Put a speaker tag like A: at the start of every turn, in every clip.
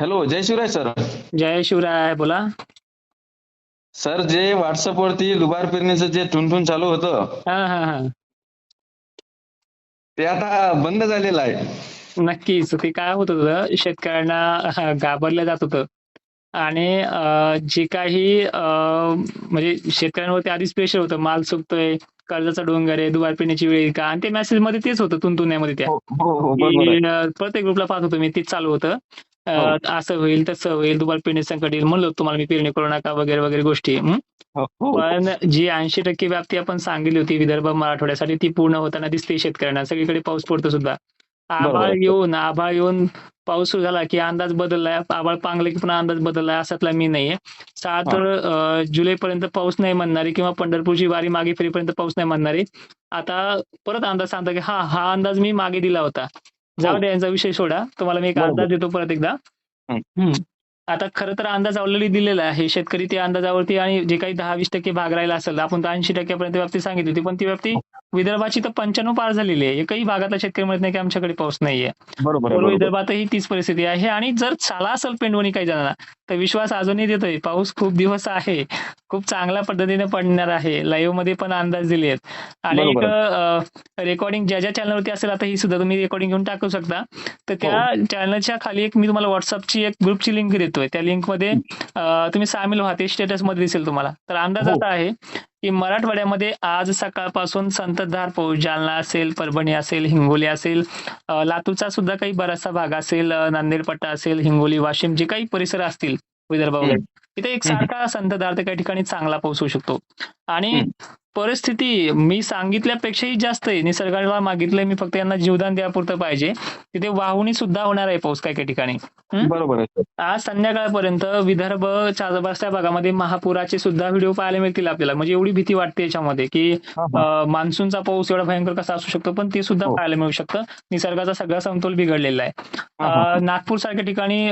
A: Hello जय Shivrai sir
B: जय शिवराय बोला.
A: Sir जे WhatsApp वरती दुबार पेरणीचं जे ठुनठुन चालू होतं
B: हा हा हा.
A: ते आता बंद झालेलं आहे.
B: नक्कीच ते काय होत होतं शेतकऱ्यांना घाबरलं जात होतं. आणि जे काही म्हणजे शेतकऱ्यांवरती आधीच प्रेशर होतं माल सुकतोय कर्जाचा डोंगर आहे दुबार पेरण्याची वेळ का? आणि ते मेसेजमध्ये तेच होतं तुंतुण्यामध्ये त्या.
A: हो हो हो
B: प्रत्येक ग्रुपला पाहत होतो मी तेच चालू होतं. असं होईल तसं होईल दुबार पेरणी संकट येईल म्हणलं तुम्हाला मी पेरणी करू नका वगैरे वगैरे गोष्टी हं?
A: हो, हो.
B: पण जी ऐंशी टक्के व्याप्ती आपण सांगितली होती विदर्भ मराठवाड्यासाठी ती पूर्ण होताना दिसते शेतकऱ्यांना. सगळीकडे पाऊस पडतो सुद्धा. आभाळ. येऊन आभाळ येऊन पाऊस सुरू झाला की अंदाज बदललाय. आभाळ पांगले की पुन्हा अंदाज बदललाय असातला मी नाहीये. सात अं, जुलैपर्यंत पाऊस नाही म्हणणारी किंवा पंढरपूरची वारी मागे फेरीपर्यंत पाऊस नाही म्हणणारी आता परत अंदाज सांगता की हा हा अंदाज मी मागे दिला होता. जाऊ. द्या यांचा विषय सोडा तुम्हाला मी एक. अंदाज देतो परत एकदा. आता खरं तर अंदाज ऑलरेडी दिलेला आहे शेतकरी त्या अंदाजावरती आणि जे काही दहा वीस टक्के भाग राहिला असेल आपण ऐंशी टक्क्यापर्यंत व्याप्ती सांगितली होती पण ती व्याप्ती विदर्भाची तर पंच्याण्णव पार झालेली आहे. एकही भागातला शेतकरी म्हणत नाही की आमच्याकडे पाऊस नाहीये.
A: बरोबर
B: विदर्भातही तीच परिस्थिती आहे आणि जर झाला असेल पेंडवणी काही जणांना तर विश्वास अजूनही देतोय पाऊस खूप दिवस आहे. खूप चांगल्या पद्धतीने पडणार आहे. लाईव्हमध्ये पण अंदाज दिले आहेत आणि एक. रेकॉर्डिंग ज्या ज्या चॅनलवरती असेल आता ही सुद्धा तुम्ही रेकॉर्डिंग घेऊन टाकू शकता. तर त्या चॅनलच्या खाली एक मी तुम्हाला व्हॉट्सअपची एक ग्रुपची लिंक देतोय. त्या लिंकमध्ये तुम्ही सामील व्हा. ते स्टेटसमध्ये दिसेल तुम्हाला. तर अंदाज
A: हो.
B: असा आहे. की मराठवाड्यामध्ये आज सकाळपासून संततधार पाऊस जालना असेल परभणी असेल हिंगोली असेल लातूरचा सुद्धा काही बराचसा भाग असेल अं, नांदेड पट्टा असेल हिंगोली वाशिम जे काही परिसर असतील विदर्भ वगैरे तिथे एक सारखा संततधार तर काही ठिकाणी चांगला पाऊस होऊ शकतो आणि. परिस्थिती मी सांगितल्यापेक्षाही जास्त आहे. निसर्गाला मागितलंय. मी फक्त यांना जीवदान द्यापुरतं पाहिजे. तिथे वाहुणी सुद्धा होणार आहे पाऊस काही काही ठिकाणी?
A: बरोबर
B: आज संध्याकाळपर्यंत विदर्भच्या बऱ्याचशा भागामध्ये महापुराचे सुद्धा व्हिडिओ पाहायला मिळतील आपल्याला. म्हणजे एवढी भीती वाटते याच्यामध्ये की
A: हा, हा.
B: मान्सूनचा पाऊस एवढा भयंकर कसा असू शकतो? पण ते सुद्धा
A: हो.
B: पाहायला मिळू शकतं. निसर्गाचा सगळा समतोल बिघडलेला आहे.
A: हा, हा.
B: नागपूर सारख्या ठिकाणी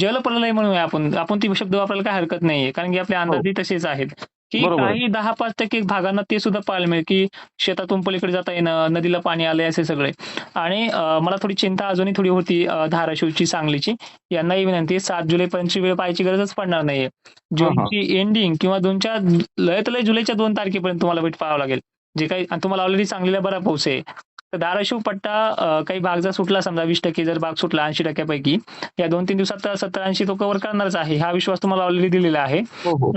B: जलप्रलय म्हणूया आपण. आपण ती शब्द वापरायला काय हरकत नाहीये. कारण की आपले अंदाजही तसेच आहेत. की. काही दहा पाच टक्के भागांना ते सुद्धा पाहायला मिळेल की शेतातून पलीकडे जाता येणं नदीला पाणी आले असे सगळे. आणि मला थोडी चिंता अजूनही थोडी होती धाराशिवची सांगलीची. यांनाही विनंती सात जुलैपर्यंतची वेळ पाहायची गरजच पडणार नाहीये. जूनची एंडिंग किंवा दोनच्या लयत लय जुलैच्या दोन तारखेपर्यंत तुम्हाला वेट पाहावं लागेल. जे काही तुम्हाला ऑलरेडी सांगलेला बरा पाऊस आहे. तर धाराशिव पट्टा काही भाग जर सुटला समजा वीस टक्के जर भाग सुटला ऐंशी टक्क्यापैकी या दोन तीन दिवसात सत्तर ऐंशी तो कव्हर करणारच आहे. हा विश्वास तुम्हाला ऑलरेडी दिलेला आहे.
A: हो हो.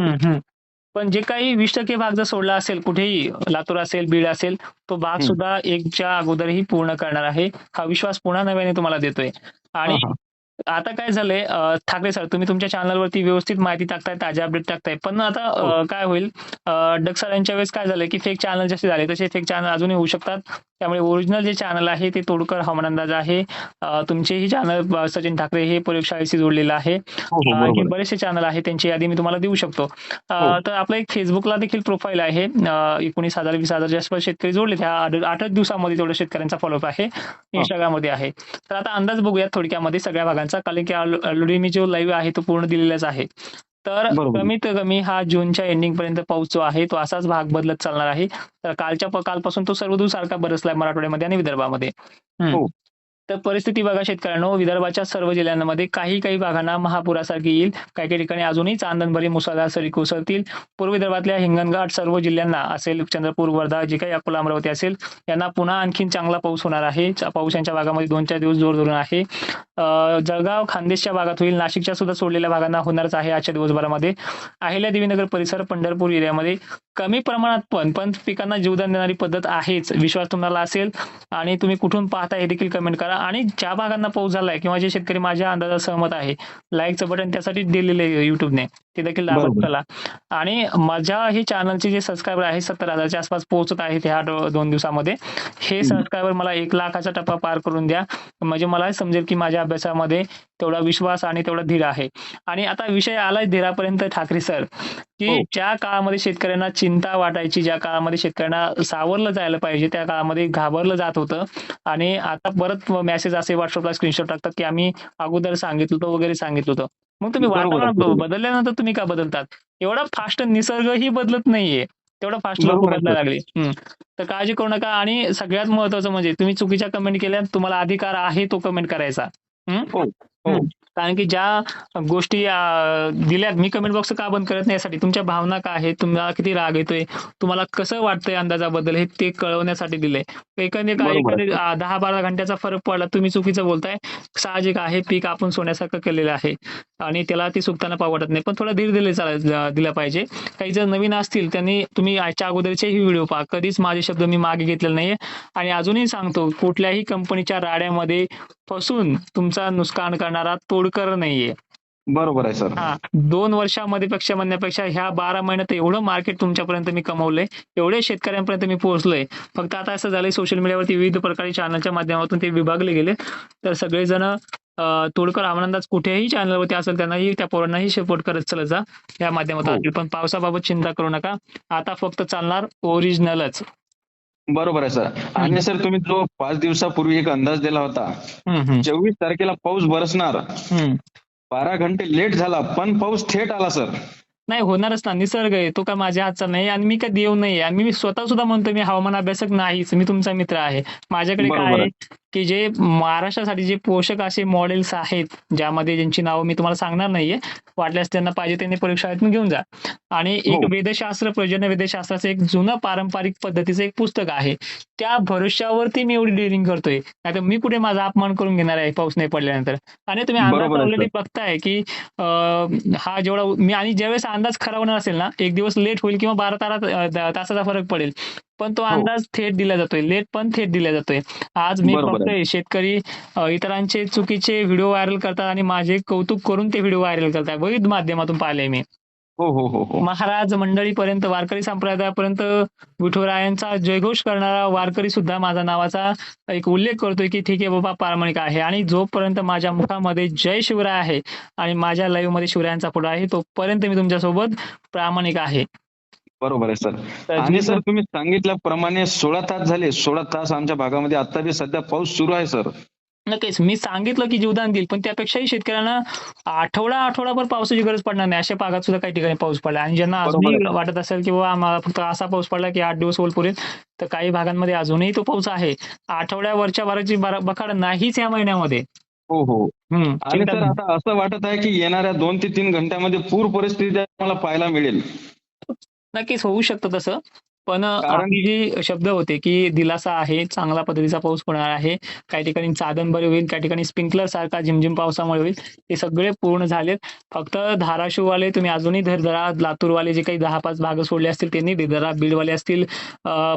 B: पण जे काही वीस टक्के भाग जर सोडला असेल कुठेही लातूर असेल बीड असेल तो भाग. सुद्धा एकच्या अगोदरही पूर्ण करणार आहे. हा विश्वास पुन्हा नव्याने तुम्हाला देतोय. आणि आता काय झालंय ठाकरे सर तुम्ही तुमच्या चॅनलवरती व्यवस्थित माहिती टाकताय ताज्या अपडेट टाकताय. पण आता अं, काय होईल डग सर यांच्या वेळेस काय झालंय की फेक चॅनल जसे झाले. तसे फेक चॅनल अजूनही होऊ शकतात. त्यामुळे ओरिजिनल जे चॅनल आहे ते तोडकर हवामान अंदाज आहे तुमचेही चॅनल सचिन ठाकरे हे प्रयोगशाळेशी जोडलेलं आहे.
A: हो हो
B: आणखी बरेचसे चॅनल आहे त्यांची यादी मी तुम्हाला देऊ शकतो.
A: हो.
B: तर आपलं एक फेसबुकला देखील प्रोफाईल आहे. एकोणीस हजार वीस हजार आसपास शेतकरी जोडले त्या आठ- आठच दिवसामध्ये तेवढं शेतकऱ्यांचा फॉलोअप आहे. इंस्टाग्राममध्ये आहे. तर आता अंदाज बघूया थोडक्यामध्ये सगळ्या भागांचा. कारण की ऑलरेडी मी जो लाईव्ह आहे तो पूर्ण दिलेलाच आहे. तर. कमीत कमी हा जूनच्या एंडिंग पर्यंत पाऊस जो आहे. तो असाच भाग बदलत चालणार आहे. तर कालच्या कालपासून तो सर्वदूर सारखा बरसलाय मराठवाड्यामध्ये आणि विदर्भामध्ये.
A: हो.
B: तर परिस्थिती बघा शेतकऱ्यांनो विदर्भाच्या सर्व जिल्ह्यांमध्ये काही काही भागांना महापुरासारखी येईल. काही काही ठिकाणी अजूनही चांदणभरी मुसळधार सरी कोसळतील. पूर्व विदर्भातल्या हिंगणघाट सर्व जिल्ह्यांना असेल चंद्रपूर वर्धा जे काही अकोला अमरावती असेल यांना पुन्हा आणखीन चांगला पाऊस होणार आहे. पाऊस यांच्या भागामध्ये दोन चार दिवस जोर धरून आहे. जळगाव खानदेशच्या भागात होईल. नाशिकच्या सुद्धा सोडलेल्या भागांना होणारच आहे आजच्या दिवसभरामध्ये. अहिल्या देवीनगर परिसर पंढरपूर एरियामध्ये कमी प्रमाणात पण पण पिकांना जीवदान देणारी पद्धत आहेच विश्वास तुम्हाला असेल. आणि तुम्ही कुठून पाहता हे देखील कमेंट करा. आणि ज्या भागांना पाऊस झालाय किंवा जे शेतकरी माझ्या अंदाजात सहमत आहे लाईकचं बटन त्यासाठी दिलेलं आहे युट्यूबने ते देखील दाबत
A: बरोबर.
B: चला. आणि माझ्या हे चॅनलचे जे सबस्क्रायबर आहे सत्तर हजारच्या आसपास पोहोचत आहेत ह्या दोन दिवसामध्ये. हे सबस्क्रायबर मला एक लाखाचा टप्पा पार करून द्या. म्हणजे मला समजेल की माझ्या अभ्यासामध्ये तेवढा विश्वास आणि तेवढा धीर आहे. आणि आता विषय आलाय धीरापर्यंत ठाकरे सर की
A: हो.
B: ज्या काळामध्ये शेतकऱ्यांना चिंता वाटायची ज्या काळामध्ये शेतकऱ्यांना सावरलं जायला पाहिजे त्या काळामध्ये घाबरलं जात होतं. आणि आता परत मेसेज असे व्हॉट्सअपला स्क्रीनशॉट टाकतात की आम्ही अगोदर सांगितलं होतं वगैरे सांगितलं होतं. मग तुम्ही वातावरण. बदलल्यानंतर तुम्ही का बदलतात? एवढा फास्ट निसर्गही बदलत नाहीये. तेवढा फास्ट लोक बदलायला लागले. तर काळजी करू नका आणि सगळ्यात महत्वाचं म्हणजे तुम्ही चुकीच्या कमेंट केल्या तुम्हाला अधिकार आहे तो कमेंट करायचा?
A: हो हो.
B: कारण की ज्या गोष्टी दिल्यात मी कमेंट बॉक्स का बंद करत नाही यासाठी? तुमच्या भावना काय आहेत? तुम्हाला किती राग येतोय? तुम्हाला कसं वाटतंय अंदाजाबद्दल? हे ते कळवण्यासाठी. एखादे अं, दहा बारा घंट्याचा फरक पडला. तुम्ही चुकीचं बोलताय. साहजिक आहे पीक आपण सोन्यासारखं केलेलं आहे. आणि त्याला ती सुकताना पाव वाटत नाही. पण थोडा धीर दिले चालेल दिला पाहिजे. काही जर नवीन असतील त्यांनी तुम्ही याच्या अगोदरचेही व्हिडिओ पहा. कधीच माझे शब्द मी मागे घेतलेले नाहीये. आणि अजूनही सांगतो कुठल्याही कंपनीच्या राड्यामध्ये फसून तुमचा नुकसान करणारा तोडकर नाहीये.
A: बरोबर आहे सर.
B: हा दोन वर्षामध्ये पेक्षा म्हणण्यापेक्षा ह्या बारा महिन्यात एवढं मार्केट तुमच्यापर्यंत मी कमवलंय. एवढे शेतकऱ्यांपर्यंत मी पोहोचलोय. फक्त आता असं झालंय सोशल मीडियावरती विविध प्रकारचे चॅनलच्या माध्यमातून ते विभागले गेले. तर सगळेजण तोडकर आनंदाच कुठेही चॅनलवरती असेल त्यांनाही त्या पोरांनाही सपोर्ट करत चलत जा या माध्यमातून.
A: हो.
B: पण पावसाबाबत चिंता करू नका. आता फक्त चालणार ओरिजिनलच
A: बरोबर आहे सर. आणि सर तुम्ही जो पाच दिवसापूर्वी एक अंदाज दिला होता चोवीस तारखेला पाऊस बरसणार. बारा घंटे लेट झाला पण पाऊस थेट आला सर.
B: नाही होणारच ना निसर्ग आहे तो काय माझ्या हातचा नाही आणि मी काय देव नाही आणि मी स्वतः सुद्धा म्हणतो मी हवामान अभ्यासक नाहीच मी तुमचा मित्र आहे. माझ्याकडे काय आहे की जे महाराष्ट्रासाठी जे पोषक असे मॉडेल्स आहेत ज्यामध्ये ज्यांची नावं मी तुम्हाला सांगणार नाहीये वाटल्यास त्यांना पाहिजे त्यांनी परीक्षाळेतून घेऊन जा. आणि एक
A: हो.
B: वेदशास्त्र प्रजन्य वेदशास्त्राचं एक जुनं पारंपरिक पद्धतीचं एक पुस्तक आहे. त्या भरोश्यावरती मी एवढी डेअरिंग करतोय. नाहीतर मी कुठे माझा अपमान करून घेणार आहे पाऊस नाही पडल्यानंतर? आणि तुम्ही ऑलरेडी बघताय की हा जेवढा मी आणि ज्यावेळेस अंदाज खरा होणार असेल ना एक दिवस लेट होईल किंवा बारा तारा तासाचा फरक पडेल. पण तो
A: हो.
B: अंदाज थेट दिला जातोय. लेट पण थेट दिला जातोय. आज मी. बघतोय शेतकरी इतरांचे चुकीचे व्हिडिओ व्हायरल करतात आणि माझे कौतुक करून ते व्हिडिओ व्हायरल करतात. विविध माध्यमातून पाहिले मी.
A: हो हो हो हो.
B: महाराज मंडळीपर्यंत वारकरी संप्रदायापर्यंत विठुरायांचा जयघोष करणारा वारकरी सुद्धा माझा नावाचा एक उल्लेख करतोय की ठीक आहे बाबा प्रामाणिक आहे. आणि जोपर्यंत माझ्या मुखामध्ये जय शिवराय आहे आणि माझ्या लाईव्हमध्ये शिवरायांचा फोटो आहे तोपर्यंत मी तुमच्यासोबत प्रामाणिक आहे.
A: बरोबर आहे सर. आणि सर तुम्ही सांगितल्याप्रमाणे सोळा तास झाले. सोळा तास आमच्या भागामध्ये आता बी सध्या पाऊस सुरू आहे सर.
B: नक्कीच मी सांगितलं की जीवदान देईल पण त्यापेक्षाही शेतकऱ्यांना आठवडा आठवडाभर पावसाची गरज पडणार नाही. अशा भागात सुद्धा काही ठिकाणी पाऊस पडला. आणि ज्यांना अजूनही. वाटत असेल की बाबा आम्हाला फक्त असा पाऊस पडला की आठ दिवस होईल पुरेल तर काही भागांमध्ये अजूनही तो पाऊस आहे. आठवड्यावरच्या भराची बखाड नाहीच या महिन्यामध्ये.
A: हो हो. आणि सर आता असं वाटत आहे की येणाऱ्या दोन ते तीन घंट्यामध्ये पूर परिस्थिती आम्हाला पाहायला मिळेल.
B: नक्कीच होऊ शकतं तसं. पण आपली जी शब्द होते की दिलासा आहे चांगला पद्धतीचा पाऊस होणार आहे काही ठिकाणी चादनबरी होईल काही ठिकाणी स्प्रिंकलर सारखा झिमझिम पावसामुळे होईल हे सगळे पूर्ण झालेत. फक्त धाराशिववाले तुम्ही अजूनही धर धरा लातूरवाले जे काही दहा पाच भाग सोडले असतील त्यांनी धीर धरा. बीडवाले असतील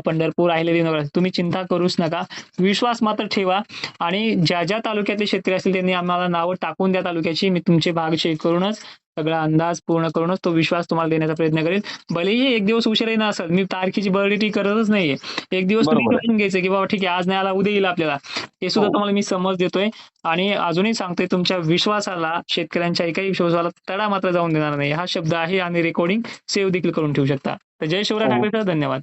B: पंढरपूर अहिल्यादेवी नगर तुम्ही चिंता करूच नका. विश्वास मात्र ठेवा आणि ज्या ज्या तालुक्यातले शेतकरी असतील त्यांनी आम्हाला नावं टाकून द्या तालुक्याची. मी तुमचे भाग चेक करूनच सगळा अंदाज पूर्ण करूनच तो विश्वास तुम्हाला देण्याचा प्रयत्न करेल. भलेही एक दिवस उशिराही नसेल मी तारखेची बर्डिटी करतच नाहीये. एक दिवस तुम्ही. करून घ्यायचं की बाबा ठीक आहे आज नाही आला उद्या येईल आपल्याला. हे सुद्धा
A: हो.
B: तुम्हाला मी समज देतोय. आणि अजूनही सांगतोय तुमच्या विश्वासाला शेतकऱ्यांच्या एकाही विश्वासाला तडा मात्र जाऊन देणार नाही. हा शब्द आहे आणि रेकॉर्डिंग सेव्ह देखील करून ठेवू शकता. तर जय शिवराय
A: हो.
B: ठाकरे धन्यवाद.